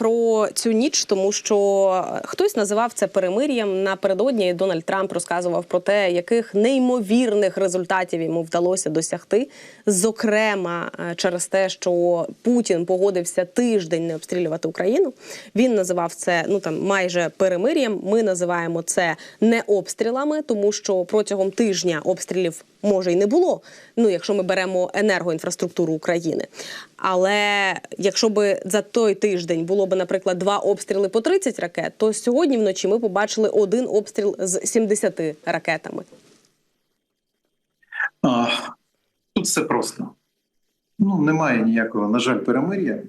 про цю ніч, тому що хтось називав це перемир'ям. Напередодні Дональд Трамп розказував про те, яких неймовірних результатів йому вдалося досягти. Зокрема, е, через те, що Путін погодився тиждень не обстрілювати Україну. Він називав це ну там майже перемир'ям. Ми називаємо це не обстрілами, тому що протягом тижня обстрілів може й не було. Ну, якщо ми беремо енергоінфраструктуру України. Але якщо би за той тиждень було б, наприклад, два обстріли по 30 ракет, то сьогодні вночі ми побачили один обстріл з 70 ракетами. А, Тут все просто. Ну, немає ніякого, на жаль, перемир'я.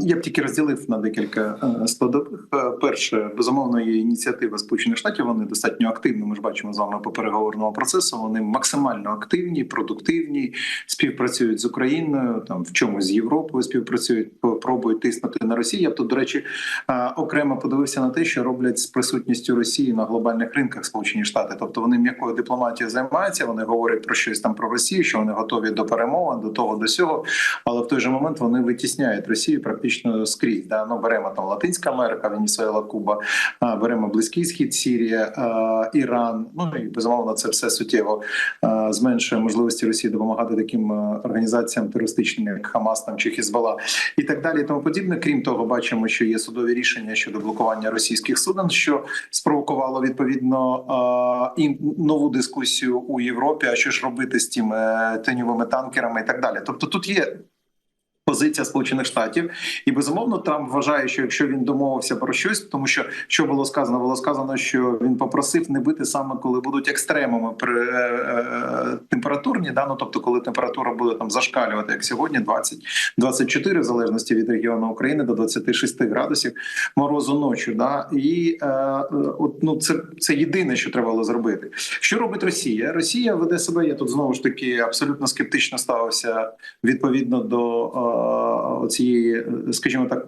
Я б тільки розділив на декілька е, складових. Е, Перше, безумовно, є ініціатива Сполучених Штатів. Вони достатньо активні. Ми ж бачимо з вами по переговорному процесу. Вони максимально активні, продуктивні, співпрацюють з Україною, там в чомусь з Європою співпрацюють, пробують тиснути на Росію. Я б тут, до речі, е, окремо подивився на те, що роблять з присутністю Росії на глобальних ринках Сполучені Штати. Тобто вони м'якою дипломатією займаються. Вони говорять про щось там про Росію, що вони готові до перемовин, до того до сього. Але в той же момент вони витісняють Росію практично скрізь. Да? Ну беремо там Латинська Америка, Венесуела, Куба, беремо Близький Схід, Сірія, Іран. Ну і безумовно, це все суттєво зменшує можливості Росії допомагати таким організаціям терористичним, як Хамас там чи Хізбалла, і так далі. Тому подібне. Крім того, бачимо, що є судові рішення щодо блокування російських суден, що спровокувало відповідно і нову дискусію у Європі. А що ж робити з тими теньовими танкерами і так далі? Тобто тут є. Позиція Сполучених Штатів, і безумовно Трамп вважає, що якщо він домовився про щось, тому що що було сказано, було сказано, що він попросив не бити саме коли будуть екстремуми при е, е, температурні, да ну тобто, коли температура буде там зашкалювати, як сьогодні, 20-24, в залежності від регіону України до 26 градусів морозу ночі. Да і е, е, от ну це, це єдине, що треба було зробити. Що робить Росія? Росія веде себе. Я тут знову ж таки абсолютно скептично ставився відповідно до е, цієї, скажімо так,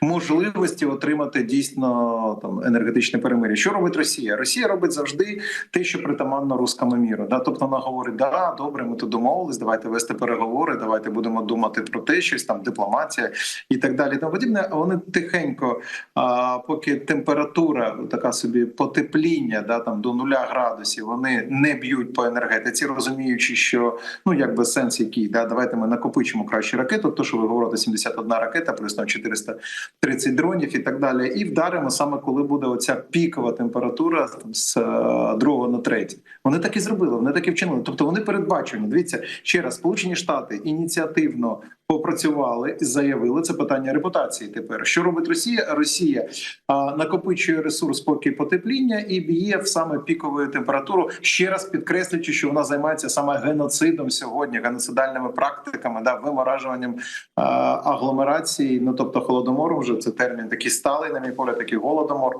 можливості отримати дійсно там енергетичне перемир'я. Що робить Росія? Росія робить завжди те, що притаманно рускому міру. Да, тобто вона говорить: да, добре, ми тут домовились, давайте вести переговори, давайте будемо думати про те, щось там дипломатія і так далі. Тому подібне. Вони тихенько, а, поки температура така собі потепління, да там до нуля градусів, вони не б'ють по енергетиці, розуміючи, що ну якби сенс який, да, давайте ми накопичимо краще ракету, то що ви говорите, 71 ракета, плюс там 430 дронів і так далі. І вдаримо саме коли буде оця пікова температура там, з е, другого на третє. Вони так і зробили, вони так і вчинили. Тобто вони передбачені. Дивіться ще раз, Сполучені Штати ініціативно попрацювали і заявили це питання репутації. Тепер що робить Росія? Росія а, накопичує ресурс поки потепління і б'є в саме пікову температуру. Ще раз підкреслюючи, що вона займається саме геноцидом сьогодні, геноцидальними практиками, да, виморажуванням а, агломерації. Ну тобто холодомором, вже це термін такий сталий, на мій погляд, такий голодомор.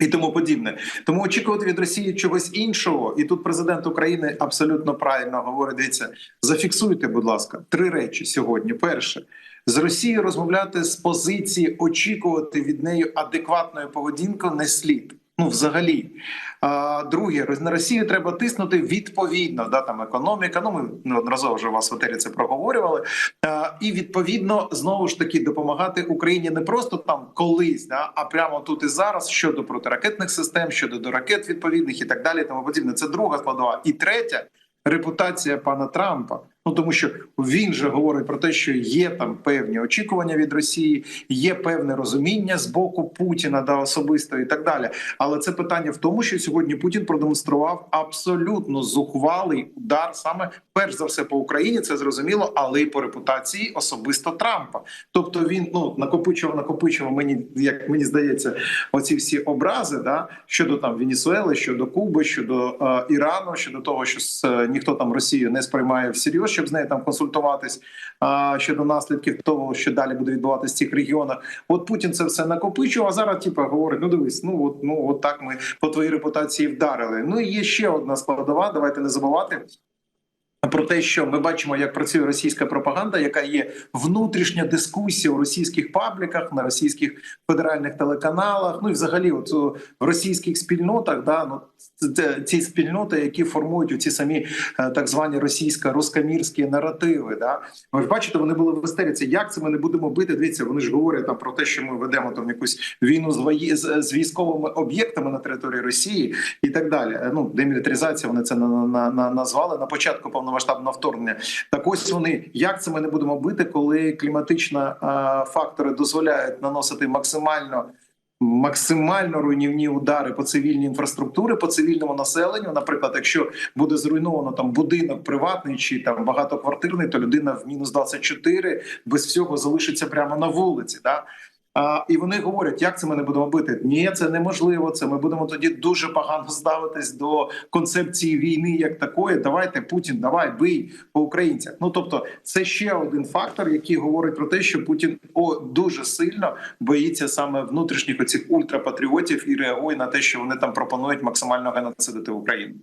І тому подібне, тому очікувати від Росії чогось іншого, і тут президент України абсолютно правильно говорить: дивіться, зафіксуйте, будь ласка, три речі сьогодні. Перше з Росією розмовляти з позиції, очікувати від неї адекватної поведінки не слід. Ну, взагалі, а, друге, на Росію треба тиснути відповідно. Да, там економіка. Ну ми неодноразово вже у вас в етері це проговорювали. А, і відповідно знову ж таки допомагати Україні не просто там колись, да, а прямо тут і зараз щодо протиракетних систем, щодо до ракет відповідних і так далі. Тому подібне. Це друга складова. І третя репутація пана Трампа. Ну тому що він же говорить про те, що є там певні очікування від Росії, є певне розуміння з боку Путіна да особисто і так далі. Але це питання в тому, що сьогодні Путін продемонстрував абсолютно зухвалий удар саме перш за все по Україні. Це зрозуміло, але й по репутації особисто Трампа. Тобто він ну накопичував, накопичував мені, як мені здається, оці всі образи да щодо там Венесуели, щодо Куби, щодо е, Ірану, щодо того, що е, ніхто там Росію не сприймає всерйоз, щоб з нею там консультуватись а, щодо наслідків того, що далі буде відбуватися в цих регіонах. От Путін це все накопичував, а зараз типу, говорить: ну дивись, ну от ну от так ми по твоїй репутації вдарили. Ну і є ще одна складова. Давайте не забувати. Про те, що ми бачимо, як працює російська пропаганда, яка є внутрішня дискусія у російських пабліках, на російських федеральних телеканалах, ну і взагалі, от в російських спільнотах, да ну ці спільноти, які формують ці самі е, так звані російсько-рускомірські наративи. Да, ви ж бачите, вони були в істериці. Як це ми не будемо бити? Дивіться, вони ж говорять там про те, що ми ведемо там якусь війну з вої... з, військовими об'єктами на території Росії і так далі. Е, Ну демілітаризація вони це на, на, на, назвали на початку повномасштабного вторгнення. Так ось вони як це ми не будемо бити, коли кліматична е, фактори дозволяють наносити максимально. Максимально руйнівні удари по цивільній інфраструктурі, по цивільному населенню. Наприклад, якщо буде зруйновано там будинок приватний чи там багатоквартирний, то людина в мінус 24 без всього залишиться прямо на вулиці. Да? І вони говорять, як це ми не будемо бити? Ні, це неможливо. Це ми будемо тоді дуже погано ставитись до концепції війни як такої. Давайте Путін, давай бий по українцях. Ну тобто, це ще один фактор, який говорить про те, що Путін о дуже сильно боїться саме внутрішніх оцих ультрапатріотів і реагує на те, що вони там пропонують максимально геноцидити Україну.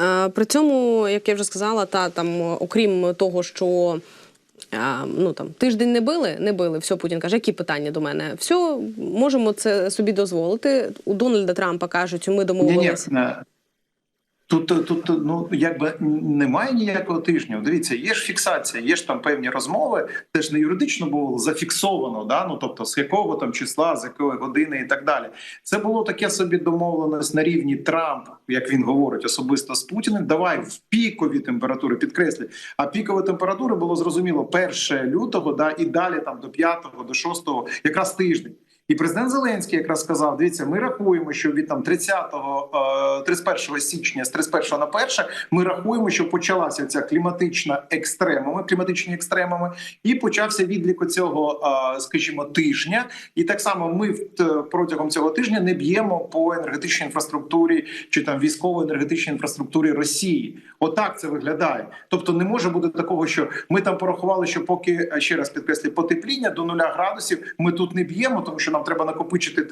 Е, При цьому, як я вже сказала, та там, окрім того, що ну там тиждень не били, не били. Все, Путін каже, які питання до мене? Все, можемо це собі дозволити. У Дональда Трампа кажуть, ми Ні, ні, домовилися. Тут, тут ну якби немає ніякого тижня. Дивіться, є ж фіксація, є ж там певні розмови. Теж не юридично було зафіксовано. Да? Ну тобто з якого там числа, з якої години і так далі. Це було таке собі домовленість на рівні Трамп, як він говорить, особисто з Путіним. Давай в пікові температури підкреслі. А пікові температури було зрозуміло 1 лютого, да і далі там до 5, до 6, якраз тиждень. І президент Зеленський якраз сказав: дивіться, ми рахуємо, що від там 30-го, е, 31 січня, з 31 на 1, ми рахуємо, що почалася ця кліматична екстремами, кліматичні екстремами, і почався відлік цього, е, скажімо, тижня. І так само ми в- протягом цього тижня не б'ємо по енергетичній інфраструктурі чи там військово-енергетичній інфраструктурі Росії. Отак це виглядає. Тобто не може бути такого, що ми там порахували, що поки е, ще раз підкреслю, потепління до нуля градусів, ми тут не б'ємо, тому що нам треба накопичити.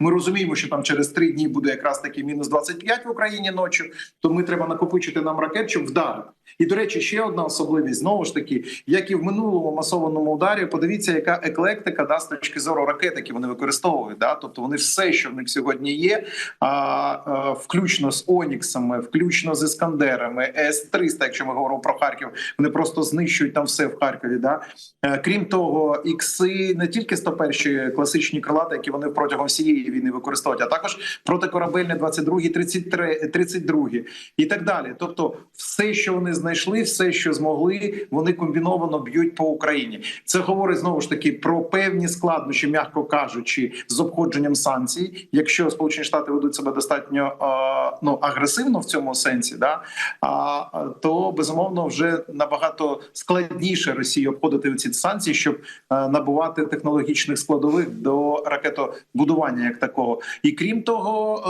Ми розуміємо, що там через три дні буде якраз таки мінус 25 в Україні ночі. То ми треба накопичити нам ракет, щоб вдарити. І до речі, ще одна особливість знову ж таки, як і в минулому масованому ударі. Подивіться, яка еклектика да, з точки зору ракет, які вони використовують. Да? Тобто вони все, що в них сьогодні є, а, а, включно з Оніксами, включно з Іскандерами, С-300, якщо ми говоримо про Харків, вони просто знищують там все в Харкові. Да? Е, Крім того, ікси не тільки 101 класичні крилати, які вони протягом всієї війни використовують, а також протикорабельні 22, 33, 32 і так далі. Тобто, все, що вони знайшли, все, що змогли, вони комбіновано б'ють по Україні. Це говорить знову ж таки про певні складнощі, м'яко кажучи, з обходженням санкцій. Якщо Сполучені Штати ведуть себе достатньо ну агресивно в цьому сенсі, да а то безумовно вже набагато складніше Росії обходити ці санкції, щоб е, набувати технологічних складових до ракетобудування як такого, і крім того,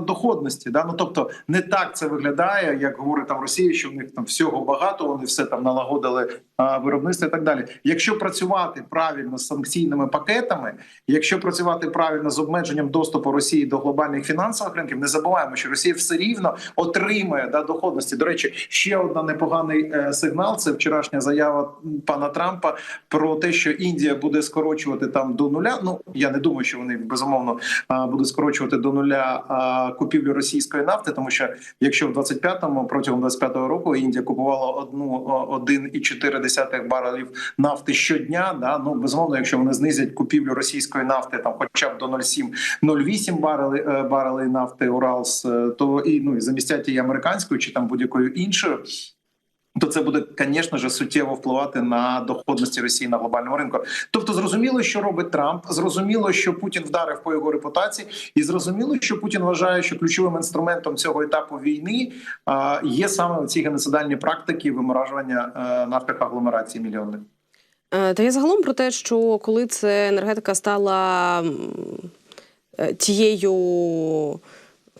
е, доходності. Да? Ну тобто не так це виглядає, як говорить там Росія, що в них там всього багато, вони все там налагодили виробництва і так далі. Якщо працювати правильно з санкційними пакетами, якщо працювати правильно з обмеженням доступу Росії до глобальних фінансових ринків, не забуваємо, що Росія все рівно отримує да, доходності. До речі, ще одна непоганий е, сигнал. Це вчорашня заява пана Трампа про те, що Індія буде скорочувати там до нуля. Ну я не думаю, що вони безумовно будуть скорочувати до нуля купівлю російської нафти, тому що якщо в 25-му, протягом 25-го року Індія купувала одну 1,4 десятих барелів нафти щодня. Да ну безумовно, якщо вони знизять купівлю російської нафти, там хоча б до 0,7-0,8 барели е, барелей нафти Уралс, е, то і ну і замістять її американською чи там будь-якою іншою. То це буде, звісно ж, суттєво впливати на доходності Росії на глобальному ринку. Тобто, зрозуміло, що робить Трамп, зрозуміло, що Путін вдарив по його репутації, і зрозуміло, що Путін вважає, що ключовим інструментом цього етапу війни є саме ці геноцидальні практики виморажування е, нафтих агломерацій мільйонних. Е, Та я загалом про те, що коли це енергетика стала е, тією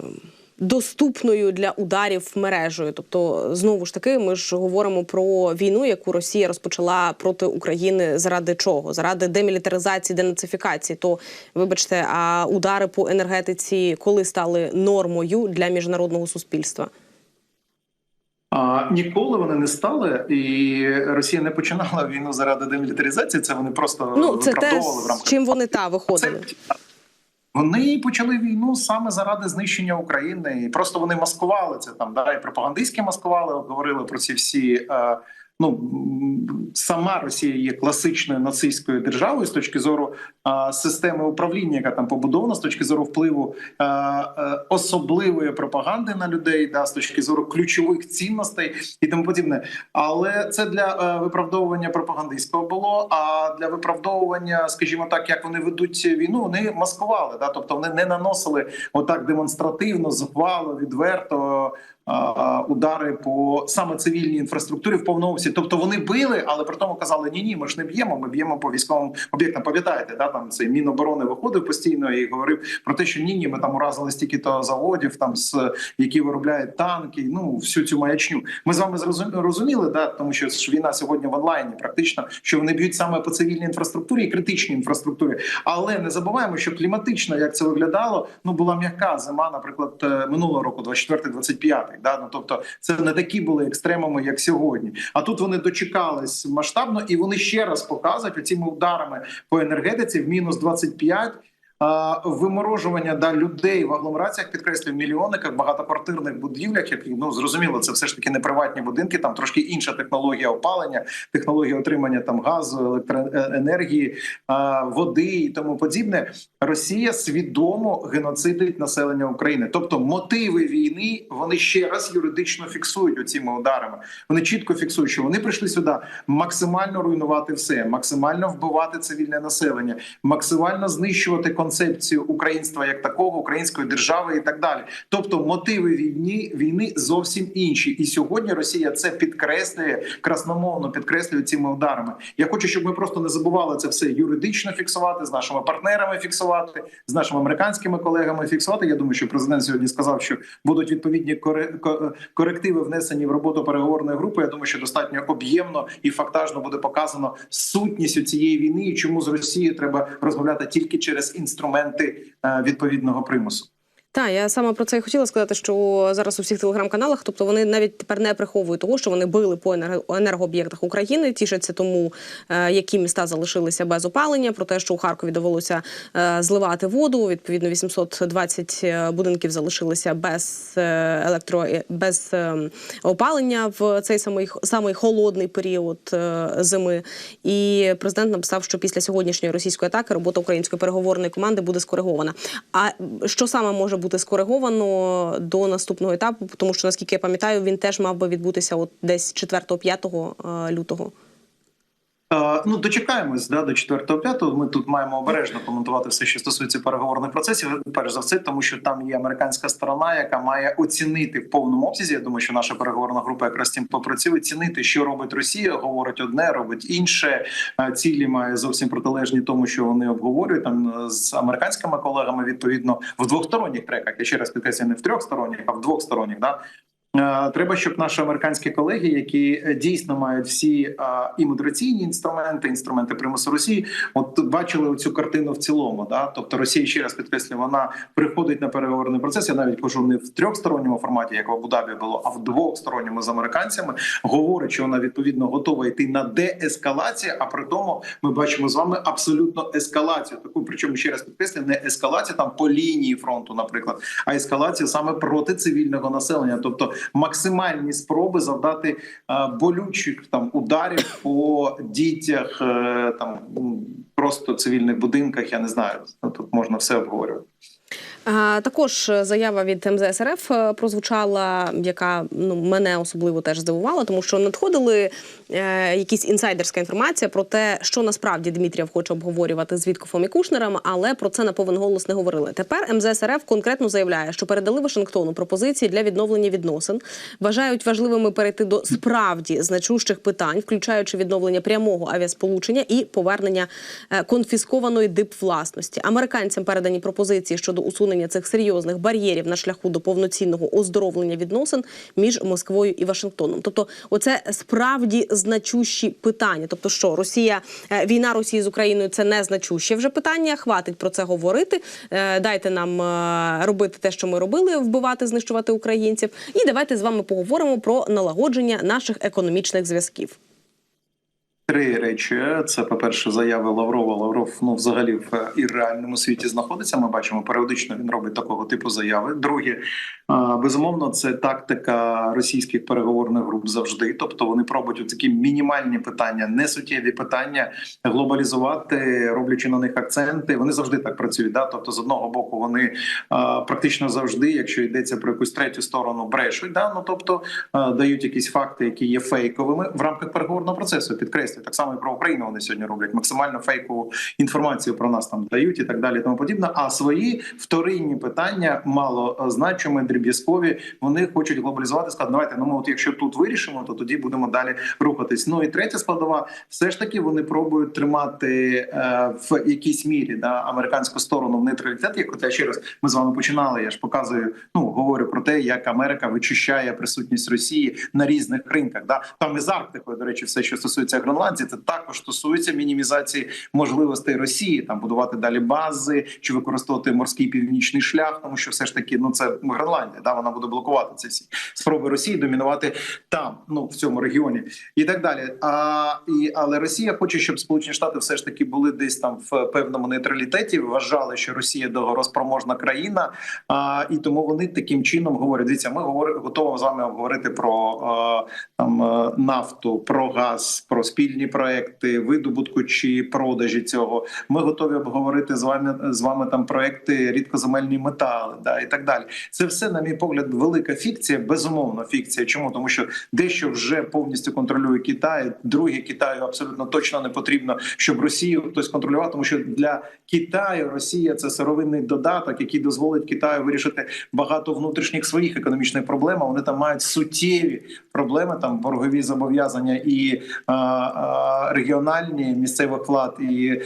м, доступною для ударів мережею. Тобто, знову ж таки, ми ж говоримо про війну, яку Росія розпочала проти України заради чого? Заради демілітаризації, денацифікації. То, вибачте, а удари по енергетиці коли стали нормою для міжнародного суспільства? А, ніколи вони не стали, і Росія не починала війну заради демілітаризації. Це вони просто Ну це те, в рамках чим вони та виходили. це вони почали війну саме заради знищення України, і просто вони маскували це там. Да, і пропагандистські маскували, говорили про ці всі. Е, ну сама Росія є класичною нацистською державою з точки зору е, системи управління, яка там побудована, з точки зору впливу е, е, особливої пропаганди на людей, да, з точки зору ключових цінностей і тому подібне. Але це для е, виправдовування пропагандистського було. А для виправдовування, скажімо так, як вони ведуть війну, вони маскували. Да? Тобто вони не наносили отак демонстративно, зухвало, відверто. Удари по саме цивільній інфраструктурі в повному обсязі. Тобто вони били, але при тому казали: ні, ні, ми ж не б'ємо. Ми б'ємо по військовим об'єктам. Пам'ятаєте, да там цей міноборони виходив постійно і говорив про те, що ні, ні, ми там уразили стільки то заводів, там з які виробляють танки. Ну всю цю маячню. Ми з вами розуміли, да, тому що війна сьогодні в онлайні, практично що вони б'ють саме по цивільній інфраструктурі і критичній інфраструктурі. Але не забуваємо, що кліматично, як це виглядало, ну була м'яка зима, наприклад, е, минулого року, 24-25. Да? Ну, тобто, це не такі були екстремами, як сьогодні. А тут вони дочекались масштабно, і вони ще раз показують оціми ударами по енергетиці в мінус 25 а, виморожування да, людей в агломераціях, підкреслюю, мільйонниках, багатоквартирних будівлях, які ну зрозуміло, це все ж таки не приватні будинки, там трошки інша технологія опалення, технологія отримання там газу, електроенергії, води і тому подібне. Росія свідомо геноцидить населення України. Тобто мотиви війни вони ще раз юридично фіксують оціми ударами. Вони чітко фіксують, що вони прийшли сюди максимально руйнувати все, максимально вбивати цивільне населення, максимально знищувати концепцію українства як такого, української держави і так далі. Тобто мотиви війни війни зовсім інші. І сьогодні Росія це підкреслює красномовно підкреслює цими ударами. Я хочу, щоб ми просто не забували це все юридично фіксувати з нашими партнерами. Фіксувати з нашими американськими колегами. Фіксувати. Я думаю, що президент сьогодні сказав, що будуть відповідні коре- корективи внесені в роботу переговорної групи. Я думаю, що достатньо об'ємно і фактажно буде показано сутність цієї війни, і чому з Росією треба розмовляти тільки через інструменти е, відповідного примусу. Так, я саме про це і хотіла сказати, що зараз у всіх телеграм-каналах, тобто вони навіть тепер не приховують того, що вони били по енерго- енергооб'єктах України, тішаться тому, е, які міста залишилися без опалення, про те, що у Харкові довелося е, зливати воду. Відповідно, 820 е, будинків залишилися без електро без опалення в цей самий самий холодний період зими. І президент написав, що після сьогоднішньої російської атаки робота української переговорної команди буде скоригована. А що саме може бути скориговано до наступного етапу? Тому що наскільки я пам'ятаю, він теж мав би відбутися от десь 4-5 е, лютого. Е, Ну, дочекаємось да, до 4-5. Ми тут маємо обережно коментувати все, що стосується переговорних процесів. Перш за все, тому що там є американська сторона, яка має оцінити в повному обсязі. Я думаю, що наша переговорна група якраз тим попрацює, оцінити, що робить Росія, говорить одне, робить інше. Е, Цілі має зовсім протилежні тому, що вони обговорюють там е, з американськими колегами. Відповідно, в двосторонніх треках. Я ще раз підкреслюю, не в трьохсторонніх, а в двосторонніх. Да? Е, Треба, щоб наші американські колеги, які е, дійсно мають всі е, і модераційні інструменти, інструменти примусу Росії, от бачили цю картину в цілому. Да? Тобто Росія ще раз підкреслюю, вона приходить на переговорний процес. Я навіть кажу не в трьохсторонньому форматі, як в Абу-Дабі було, а в двохсторонньому з американцями. Говорить, що вона відповідно готова йти на деескалацію. А при тому ми бачимо з вами абсолютно ескалацію. Таку причому ще раз підкреслюю, не ескалацію там по лінії фронту, наприклад, а ескалацію саме проти цивільного населення, тобто максимальні спроби завдати е, болючих там ударів по дітях, е, там просто цивільних будинках. Я не знаю. Тут можна все обговорювати. А, Також заява від МЗС РФ е, прозвучала, яка ну мене особливо теж здивувала, тому що надходили е, якісь інсайдерська інформація про те, що насправді Дмитрієв хоче обговорювати з Віткофом і Кушнером, але про це на повен голос не говорили. Тепер МЗС РФ конкретно заявляє, що передали Вашингтону пропозиції для відновлення відносин. Вважають важливими перейти до справді значущих питань, включаючи відновлення прямого авіасполучення і повернення е, конфіскованої дипвласності. Американцям передані пропозиції щодо усунення усунення цих серйозних бар'єрів на шляху до повноцінного оздоровлення відносин між Москвою і Вашингтоном. Тобто, оце справді значущі питання. Тобто, що Росія е, війна Росії з Україною це не значуще вже питання. Хватить про це говорити. Е, Дайте нам е, робити те, що ми робили, вбивати, знищувати українців. І давайте з вами поговоримо про налагодження наших економічних зв'язків. Три речі: це по перше, заяви Лаврова. Лавров ну взагалі в е, і реальному світі знаходиться. Ми бачимо періодично. Він робить такого типу заяви. Друге, безумовно, це тактика російських переговорних груп завжди. Тобто вони пробують такі мінімальні питання, несуттєві питання глобалізувати, роблячи на них акценти. Вони завжди так працюють. Да? Тобто, з одного боку, вони практично завжди, якщо йдеться про якусь третю сторону, брешуть. Да? Ну тобто дають якісь факти, які є фейковими в рамках переговорного процесу. Підкреслюю, так само і про Україну вони сьогодні роблять максимально фейкову інформацію про нас там дають і так далі. і Тому подібне. А свої вторинні питання мало значимі, дріб'язкові. Вони хочуть глобалізувати. Сказати, давайте ну ми от якщо тут вирішимо, то тоді будемо далі рухатись. Ну і третя складова, все ж таки вони пробують тримати е, в якійсь мірі да, американську сторону в нейтралітет. Як я ще раз ми з вами починали. Я ж показую, ну говорю про те, як Америка вичищає присутність Росії на різних ринках. Да там і з Арктикою, до речі, все, що стосується Гренландії, це також стосується мінімізації можливостей Росії, там будувати далі бази чи використовувати морський північний шлях, тому що все ж таки ну це Гренландія, да вона буде блокувати ці всі спроби Росії домінувати там, ну в цьому регіоні, і так далі. А і але Росія хоче, щоб Сполучені Штати все ж таки були десь там в певному нейтралітеті. Вважали, що Росія договороспроможна країна, а і тому вони таким чином говорять: дивіться, ми говоримо готові з вами обговорити про там е, нафту, про газ, про спільні проекти видобутку чи продажі цього. Ми готові обговорити з вами з вами там проекти рідкоземельні метали, да і так далі. Це все, на мій погляд, велика фікція. Безумовно, фікція. Чому тому, що дещо вже повністю контролює Китай. Друге, Китаю абсолютно точно не потрібно, щоб Росію хтось контролював, тому що для Китаю Росія це сировинний додаток, який дозволить Китаю вирішити багато внутрішніх своїх економічних проблем. а Вони там мають суттєві проблеми, там боргові зобов'язання і а, регіональні місцевих влад і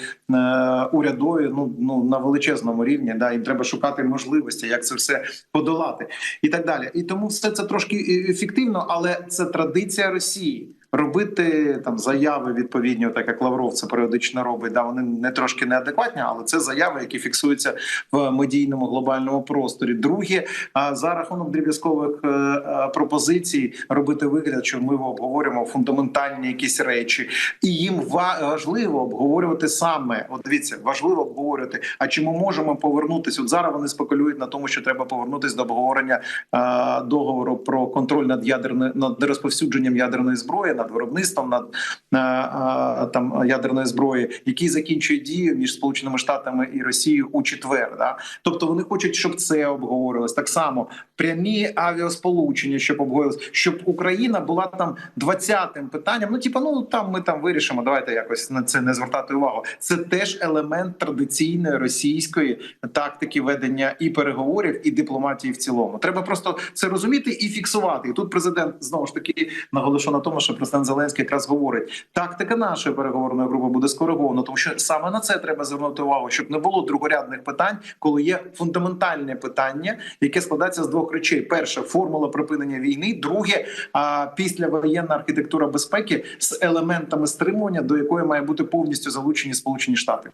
урядові. Ну ну на величезному рівні. Да, їм треба шукати можливості, як це все подолати, і так далі. І тому все це трошки е, ефективно, але це традиція Росії. Робити там заяви відповідні, так як Лавров це періодично робить. Да, вони не трошки неадекватні, але це заяви, які фіксуються в медійному глобальному просторі. Друге, за рахунок дріб'язкових е, е, пропозицій робити вигляд, що ми обговорюємо фундаментальні якісь речі, і їм ва- важливо обговорювати саме. От дивіться, важливо обговорювати. А чи ми можемо повернутися? От зараз вони спекулюють на тому, що треба повернутися до обговорення е, договору про контроль над ядерною над розповсюдженням ядерної зброї, над виробництвом над там ядерної зброї, який закінчує дію між Сполученими Штатами і Росією у четвер. Да? Тобто вони хочуть, щоб це обговорювалось. Так само прямі авіасполучення, щоб обговорювалось, щоб Україна була там 20-тим питанням. Ну, типа, ну там ми там вирішимо. Давайте якось на це не звертати увагу. Це теж елемент традиційної російської тактики ведення і переговорів, і дипломатії в цілому. Треба просто це розуміти і фіксувати. І тут президент знову ж таки наголошує на тому, що президент Зеленський якраз говорить: тактика нашої переговорної групи буде скоригована, тому що саме на це треба звернути увагу, щоб не було другорядних питань, коли є фундаментальне питання, яке складається з двох речей: перше формула припинення війни, друге післявоєнна архітектура безпеки з елементами стримування, до якої має бути повністю залучені Сполучені Штати.